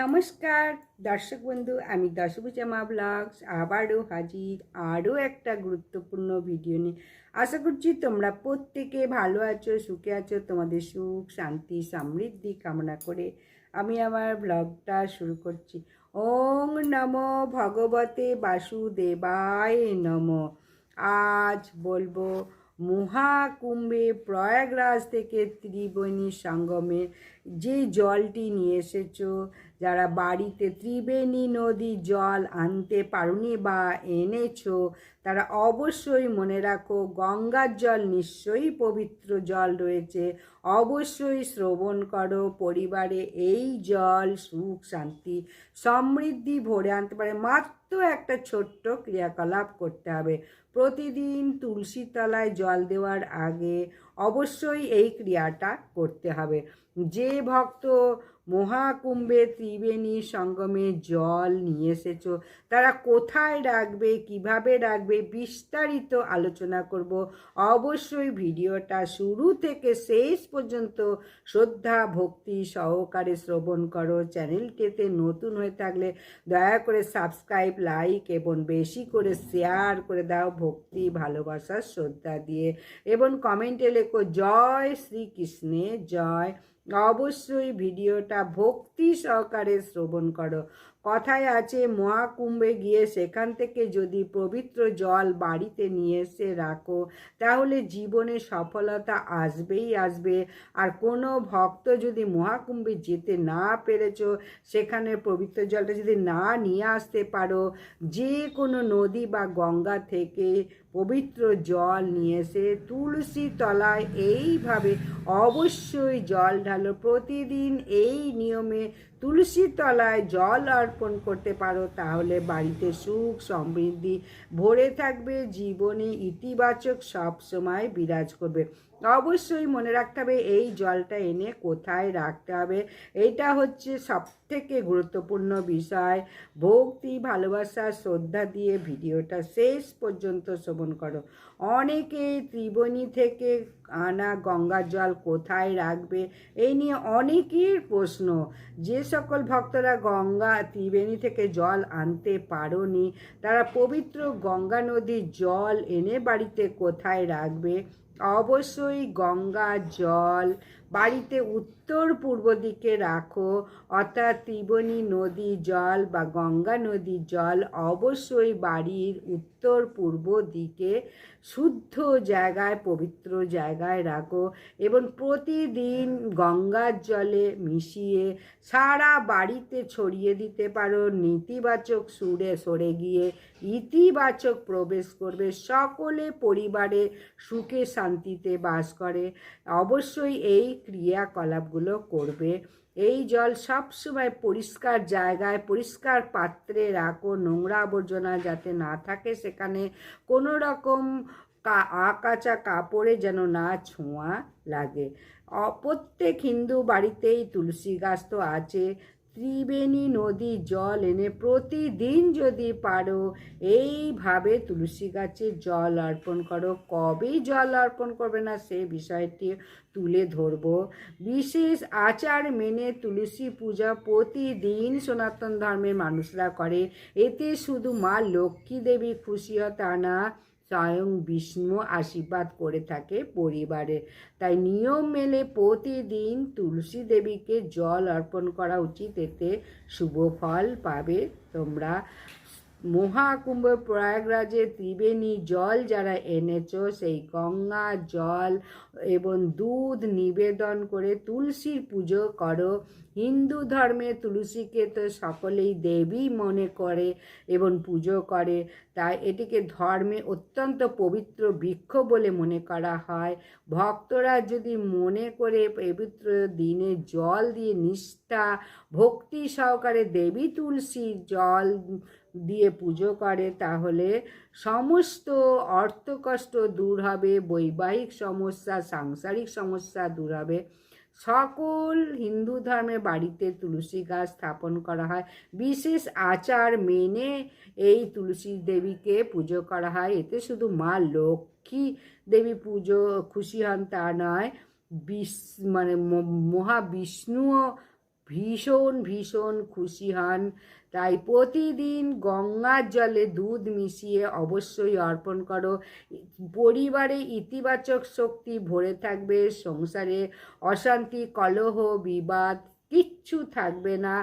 নমস্কার, দর্শক বন্ধু, আমি দশভুজামা ব্লগস। আবারও হাজির, আরও একটা গুরুত্বপূর্ণ ভিডিও নিয়ে। আশা করছি তোমরা প্রত্যেকে ভালো আছো, সুখে আছো। তোমাদের সুখ, শান্তি, সমৃদ্ধি কামনা করে আমি আমার ব্লগটা শুরু করছি। ওং নম ভগবতে বাসুদেবায় নম। আজ বলব, মহাকুম্ভে প্রয়াগরাজ থেকে ত্রিবেণী সঙ্গমে যে জলটি নিয়ে এসেছ যারা বাড়িতে ত্রিবেণী নদী জল আনতে পারোনি বা এনেছো, তারা অবশ্যই মনে রাখো, গঙ্গার জল নিশ্চয়ই পবিত্র জল রয়েছে। অবশ্যই শ্রবণ করো, পরিবারে এই জল সুখ, শান্তি, সমৃদ্ধি ভরে আনতে পারে। মাত্র একটা ছোট্ট ক্রিয়াকলাপ করতে হবে। প্রতিদিন তুলসী তলায় জল দেওয়ার আগে অবশ্যই এই ক্রিয়াটা করতে হবে। যে ভক্ত মহাকুম্ভে ত্রিবেণী সঙ্গমে জল নিয়ে এসেছ। তারা কোথায় রাখবে, কীভাবে রাখবে, বিস্তারিত আলোচনা করব। অবশ্যই ভিডিওটা শুরু থেকে শেষ পর্যন্ত শ্রদ্ধা, ভক্তি সহকারে শ্রবণ করো। চ্যানেলটিতে নতুন হয়ে থাকলে দয়া করে সাবস্ক্রাইব, লাইক এবং বেশি করে শেয়ার করে দাও। ভক্তি, ভালোবাসা, শ্রদ্ধা দিয়ে এবং কমেন্টে লেখো, জয় শ্রীকৃষ্ণে, জয় অবশ্যই ভিডিওটা ভক্তি সহকারে শ্রবণ করো। কথায় আছে, মহাকুম্ভে গিয়ে সেখান থেকে যদি পবিত্র জল বাড়িতে নিয়ে এসে রাখো, তাহলে জীবনে সফলতা আসবেই আসবে। আর কোনো ভক্ত যদি মহাকুম্ভে যেতে না পেরেছ, সেখানে পবিত্র জলটা যদি না নিয়ে আসতে পারো, যে কোনো নদী বা গঙ্গা থেকে পবিত্র জল নিয়ে এসে তুলসী তলায় এইভাবে অবশ্যই জল ঢালো। প্রতিদিন এই নিয়মে তুলসী তলায় জল অর্পণ করতে পারো, তাহলে বাড়িতে সুখ সমৃদ্ধি, ভরে থাকবে, জীবনে ইতিবাচক সব সময় বিরাজ করবে। অবশ্যই মনে রাখতে হবে, এই জলটা এনে কোথায় রাখতে হবে? এটা হচ্ছে সব থেকে গুরুত্বপূর্ণ বিষয়। ভক্তি, ভালোবাসা, শ্রদ্ধা দিয়ে ভিডিওটা শেষ পর্যন্ত শ্রবণ করো। অনেকে ত্রিবেণী থেকে আনা গঙ্গার জল কোথায় রাখবে? এই নিয়ে অনেকের প্রশ্ন। যে সকল ভক্তরা গঙ্গা, ত্রিবেণী থেকে জল আনতে পারোনি, তারা পবিত্র গঙ্গা নদীর জল এনে বাড়িতে কোথায় রাখবে? অবশ্যই গঙ্গা, জল, বাড়িতে উত্তর পূর্ব দিকে রাখো। অর্থাৎ ত্রিবেণী নদী জল বা গঙ্গা নদীর জল অবশ্যই বাড়ির উত্তর পূর্ব দিকে শুদ্ধ জায়গায়, পবিত্র জায়গায় রাখো এবং প্রতিদিন গঙ্গার জলে মিশিয়ে সারা বাড়িতে ছড়িয়ে দিতে পারো। নেতিবাচক সুরে সরে গিয়ে ইতিবাচক প্রবেশ করবে। সকলে পরিবারে সুখে শান্তিতে বাস করে। অবশ্যই এই ক্রিয়াকলাপগুলো করবে। এই জল সবসময় পরিষ্কার জায়গায়, পরিষ্কার পাত্রে রাখো। নোংরা আবর্জনা যাতে না থাকে, সেখানে কোনো রকম আকাচা কাপড়ে যেন না ছোঁয়া লাগে। প্রত্যেক হিন্দু বাড়িতেই তুলসী গাছ তো আছে। ত্রিবেণী নদী জল এনে প্রতিদিন যদি পারো, এইভাবে তুলসী গাছে জল অর্পণ করো। কবেই জল অর্পণ করবে না সে বিষয়টি তুলে ধরব। বিশেষ আচার মেনে তুলসী পূজা প্রতিদিন সনাতন ধর্মের মানুষরা করে। এতে শুধু মা লক্ষ্মী দেবী খুশি হয় তা না স্বয়ং বিষ্ণু আশীর্বাদ করে থাকে পরিবারে। তাই নিয়ম মেলে প্রতিদিন তুলসী দেবীকে জল অর্পণ করা উচিত। এতে শুভ ফল পাবে তোমরা। মহাকুম্ভ প্রয়াগরাজে ত্রিবেণী জল যারা এনেছ, সেই গঙ্গা জল এবং দুধ নিবেদন করে তুলসীর পুজো করো। হিন্দু ধর্মে তুলসীকে তো সকলেই দেবী মনে করে এবং পুজো করে, তাই এটিকে ধর্মে অত্যন্ত পবিত্র বৃক্ষ বলে মনে করা হয়। ভক্তরা যদি মনে করে পবিত্র দিনে জল দিয়ে নিষ্ঠা, ভক্তি সহকারে দেবী তুলসীর জল দিয়ে পুজো করে, তাহলে সমস্ত অর্থকষ্ট দূর হবে, বৈবাহিক সমস্যা, সাংসারিক সমস্যা দূর হবে। সকল হিন্দু ধর্মের বাড়িতে তুলসী গাছ স্থাপন করা হয়। বিশেষ আচার মেনে এই তুলসী দেবীকে পুজো করা হয়। এতে শুধু মা লক্ষ্মী দেবী পুজো খুশি হন তা নয় বিশ মানে মহাবিষ্ণুও ভীষণ ভীষণ খুশি হন। তাই প্রতিদিন গঙ্গার জলে দুধ মিশিয়ে অবশ্যই অর্পণ করো। পরিবারে ইতিবাচক শক্তি ভরে থাকবে, সংসারে অশান্তি, কলহ, বিবাদ কিচ্ছু থাকবে না।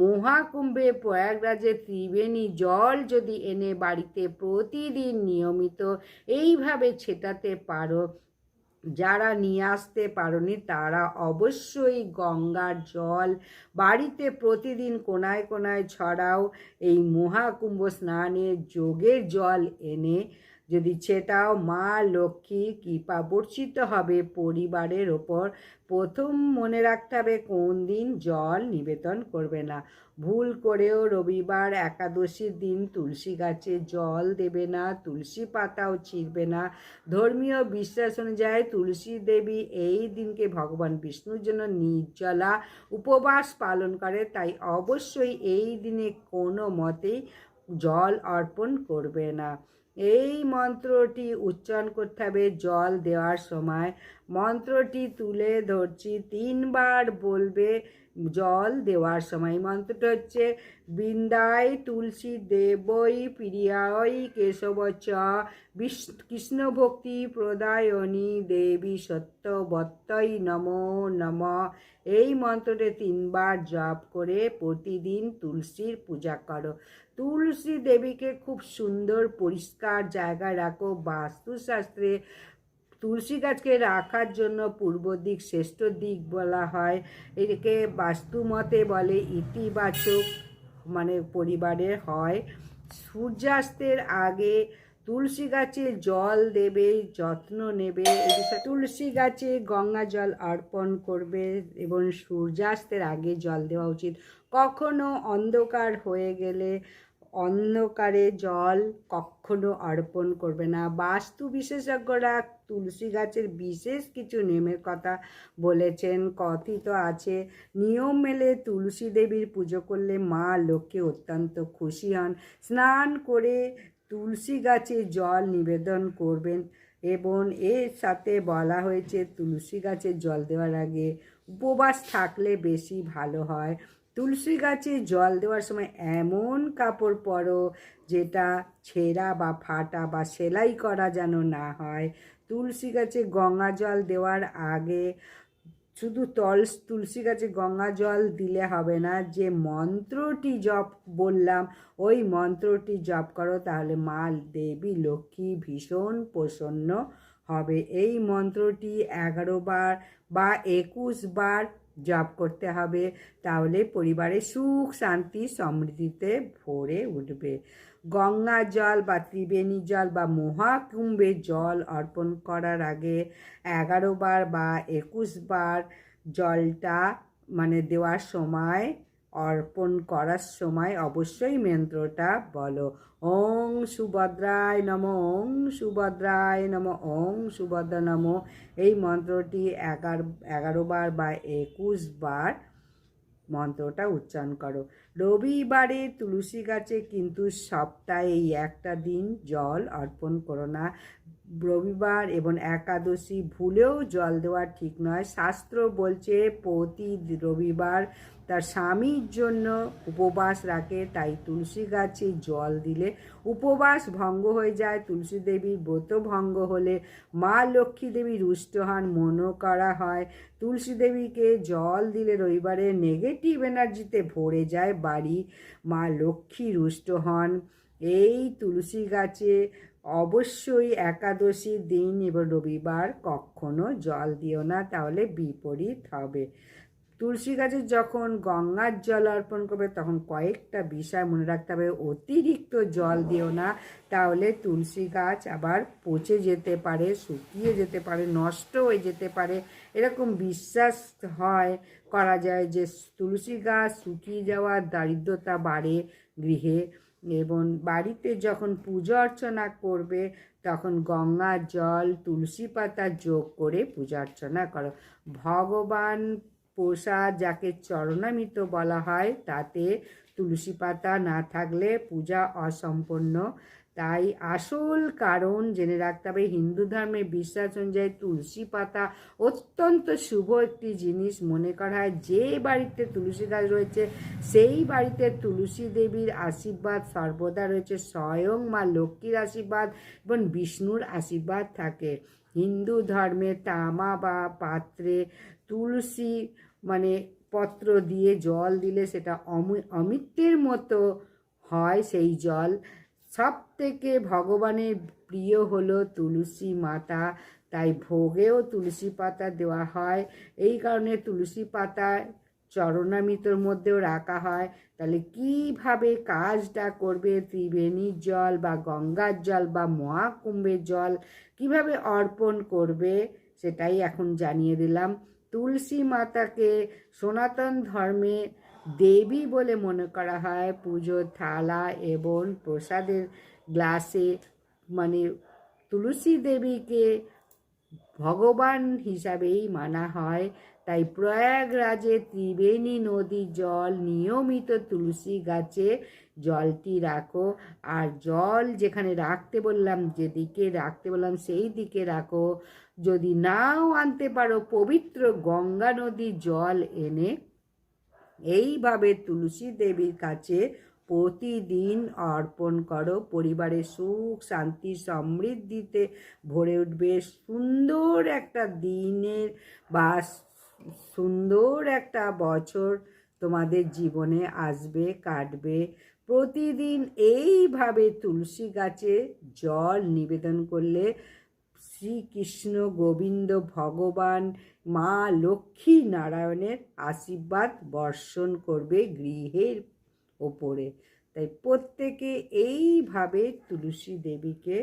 মহাকুম্ভে প্রয়াগরাজে ত্রিবেণী জল যদি এনে বাড়িতে প্রতিদিন নিয়মিত এইভাবে ছেটাতে পারো যারা নিয়ে আসতে পারোনি, তারা অবশ্যই গঙ্গার জল বাড়িতে প্রতিদিন কোনায় কোনায় ছড়াও, এই মহাকুম্ভ স্নানের যোগের জল এনে যদি সেটাও মা লক্ষ্মী কৃপা বর্ষিত হবে পরিবারের ওপর, প্রথম মনে রাখতে হবে কোন দিন জল নিবেদন করবে না। ভুল করেও রবিবার একাদশীর দিন তুলসী গাছে জল দেবে না, তুলসী পাতাও ছিঁড়বে না। ধর্মীয় বিশ্বাস অনুযায়ী তুলসী দেবী এই দিনকে ভগবান বিষ্ণুর জন্য নির্জলা উপবাস পালন করে, তাই অবশ্যই এই দিনে কোনো মতেই জল অর্পণ করবে না। এই মন্ত্রটি উচ্চারণ করতে হবে জল দেওয়ার সময়। মন্ত্রটি তুলে ধরছি তিনবার বলবে জল দেওয়ার সময় মন্ত্রটা হচ্ছে, বৃন্দায় তুলসী দেবই প্রিয়ায় কেশব চ কৃষ্ণ ভক্তি প্রদায়নী দেবী সত্যবত্তই নমো নম। এই মন্ত্রটি তিনবার জপ করে প্রতিদিন তুলসীর পূজা করো। তুলসী দেবীকে খুব সুন্দর পরিষ্কার জায়গায় রাখো। বাস্তুশাস্ত্রে তুলসী গাছকে রাখার জন্য পূর্ব দিক, শ্রেষ্ঠ দিক বলা হয়। একে বাস্তুমতে বলে ইতিবাচক মানে পরিবারের হয়। সূর্যাস্তের আগে তুলসী গাছে জল দেবে, যত্ন নেবে। তুলসী গাছে গঙ্গা জল অর্পণ করবে এবং সূর্যাস্তের আগে জল দেওয়া উচিত। কখনো অন্ধকার হয়ে গেলে অন্ধকারে জল কখনো অর্পণ করবে না। বাস্তু বিশেষজ্ঞরা তুলসী গাছের বিশেষ কিছু নিয়মের কথা বলেছেন। কথিত আছে, নিয়ম মেলে তুলসী দেবীর পুজো করলে মা লক্ষ্মী অত্যন্ত খুশি হন। স্নান করে তুলসী গাছে জল নিবেদন করবেন এবং এর সাথে বলা হয়েছে, তুলসী গাছে জল দেওয়ার আগে উপবাস থাকলে বেশি ভালো হয়। তুলসী গাছে জল দেওয়ার সময় এমন কাপড় পরো যেটা ছেঁড়া বা ফাটা বা সেলাই করা যেন না হয়। তুলসী গাছে গঙ্গা জল দেওয়ার আগে শুধু তল, তুলসী গাছে গঙ্গা জল দিলে হবে না। যে মন্ত্রটি জপ বললাম, ওই মন্ত্রটি জপ করো, তাহলে মা দেবী লক্ষ্মী ভীষণ প্রসন্ন হবে। এই মন্ত্রটি এগারো বার বা একুশ বার জপ করতে হবে, তাহলে পরিবারে সুখ, শান্তি, সমৃদ্ধিতে ভরে উঠবে। গঙ্গা জল বা ত্রিবেণী জল বা মহাকুম্ভে জল অর্পণ করার আগে এগারো বার বা একুশ বার জলটা মানে দেওয়ার সময় অর্পণ করার সময় অবশ্যই মন্ত্রটা বলো। ওং সুভদ্রায় নম, ওং সুভদ্রায় নম, ওং সুভদ্রা নম। এই মন্ত্রটি এগারো এগারো বার বা একুশ বার মন্ত্রটা উচ্চারণ করো। রবিবারে তুলসী গাছে কিন্তু সপ্তাহে এই একটা দিন জল অর্পণ করো না। রবিবার এবং একাদশী ভুলেও জল দেওয়া ঠিক নয়। শাস্ত্র বলছে প্রতি রবিবার তার স্বামীর জন্য উপবাস রাখে, তাই তুলসী গাছে জল দিলে উপবাস ভঙ্গ হয়ে যায়। তুলসী দেবীর ব্রত ভঙ্গ হলে মা লক্ষ্মী দেবী রুষ্ট হন মনও করা হয়। তুলসী দেবীকে জল দিলে রবিবারে নেগেটিভ এনার্জিতে ভরে যায় বাড়ি। মা লক্ষ্মী রুষ্ট হন। এই তুলসী গাছে অবশ্যই একাদশীর দিন এবং রবিবার কখনো জল দিও না, তাহলে বিপরীত হবে। তুলসী গাছে যখন গঙ্গার জল অর্পণ করবে, তখন কয়েকটা বিষয় মনে রাখতে হবে। অতিরিক্ত জল দিও না, তাহলে তুলসী গাছ আবার পচে যেতে পারে, শুকিয়ে যেতে পারে, নষ্ট হয়ে যেতে পারে। এরকম বিশ্বাস হয়, করা যায় যে তুলসী গাছ শুকিয়ে যাওয়ার দারিদ্রতা বাড়ে গৃহে এবং বাড়িতে যখন পূজা অর্চনা করবে, তখন গঙ্গার জল, তুলসী পাতা যোগ করে পূজা অর্চনা করো। ভগবান প্রসাদ যাকে চরণামিত বলা হয়, তাতে তুলসী পাতা না থাকলে পূজা অসম্পূর্ণ। তাই আসল কারণ জেনে রাখতে হবে, হিন্দু ধর্মের বিশ্বাস অনুযায়ী তুলসী পাতা অত্যন্ত শুভ একটি জিনিস। মনে করা হয় যে বাড়িতে তুলসী গাছ রয়েছে, সেই বাড়িতে তুলসী দেবীর আশীর্বাদ সর্বদা রয়েছে। স্বয়ং মা লক্ষ্মীর আশীর্বাদ এবং বিষ্ণুর আশীর্বাদ থাকে। হিন্দু ধর্মে তামা বা পাত্রে তুলসী মানে পত্র দিয়ে জল দিলে সেটা অমি, অমৃতের মতো হয় সেই জল। সব থেকে ভগবানের প্রিয় হলো তুলসী মাতা, তাই ভোগেও তুলসী পাতা দেওয়া হয়। এই কারণে তুলসী পাতা চরণামৃতর মধ্যেও রাখা হয়। তাহলে কীভাবে কাজটা করবে ত্রিবেণীর জল বা গঙ্গার জল বা মহাকুম্ভের জল? কীভাবে অর্পণ করবে? সেটাই এখন জানিয়ে দিলাম। তুলসী মাতাকে সনাতন ধর্মে দেবী বলে মনে করা হয়। পুজোর থালা এবং প্রসাদের গ্লাসে মানে তুলসী দেবীকে ভগবান হিসাবেই মানা হয়। তাই প্রয়াগরাজে ত্রিবেণী নদীর জল নিয়মিত তুলসী গাছে জলটি রাখো। আর জল যেখানে রাখতে বললাম, যেদিকে রাখতে বললাম, সেই দিকে রাখো। যদি নাও আনতে পারো, পবিত্র গঙ্গা নদী জল এনে, এইভাবে তুলসী দেবীর কাছে প্রতিদিন অর্পণ করো। পরিবারের সুখ, শান্তি, সমৃদ্ধিতে ভরে উঠবে। সুন্দর একটা দিনের বা সুন্দর একটা বছর তোমাদের জীবনে আসবে, কাটবে। প্রতিদিন এইভাবে তুলসী গাছে জল নিবেদন করলে শ্রীকৃষ্ণ গোবিন্দ ভগবান মা লক্ষ্মী নারায়ণের আশীর্বাদ বর্ষণ করবে গৃহের ওপরে। তাই প্রত্যেকে এইভাবে তুলসী দেবীকে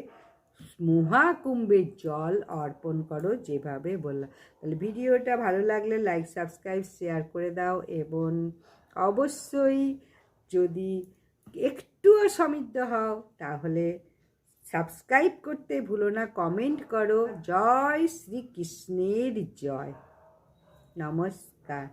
মহাকুম্ভের জল অর্পণ করো যেভাবে বললাম। তাহলে ভিডিওটা ভালো লাগলে লাইক সাবস্ক্রাইব শেয়ার করে দাও এবং অবশ্যই যদি একটুও সমৃদ্ধ হও তাহলে সাবস্ক্রাইব করতে ভুলো না কমেন্ট করো। জয় শ্রীকৃষ্ণের জয়। নমস্কার।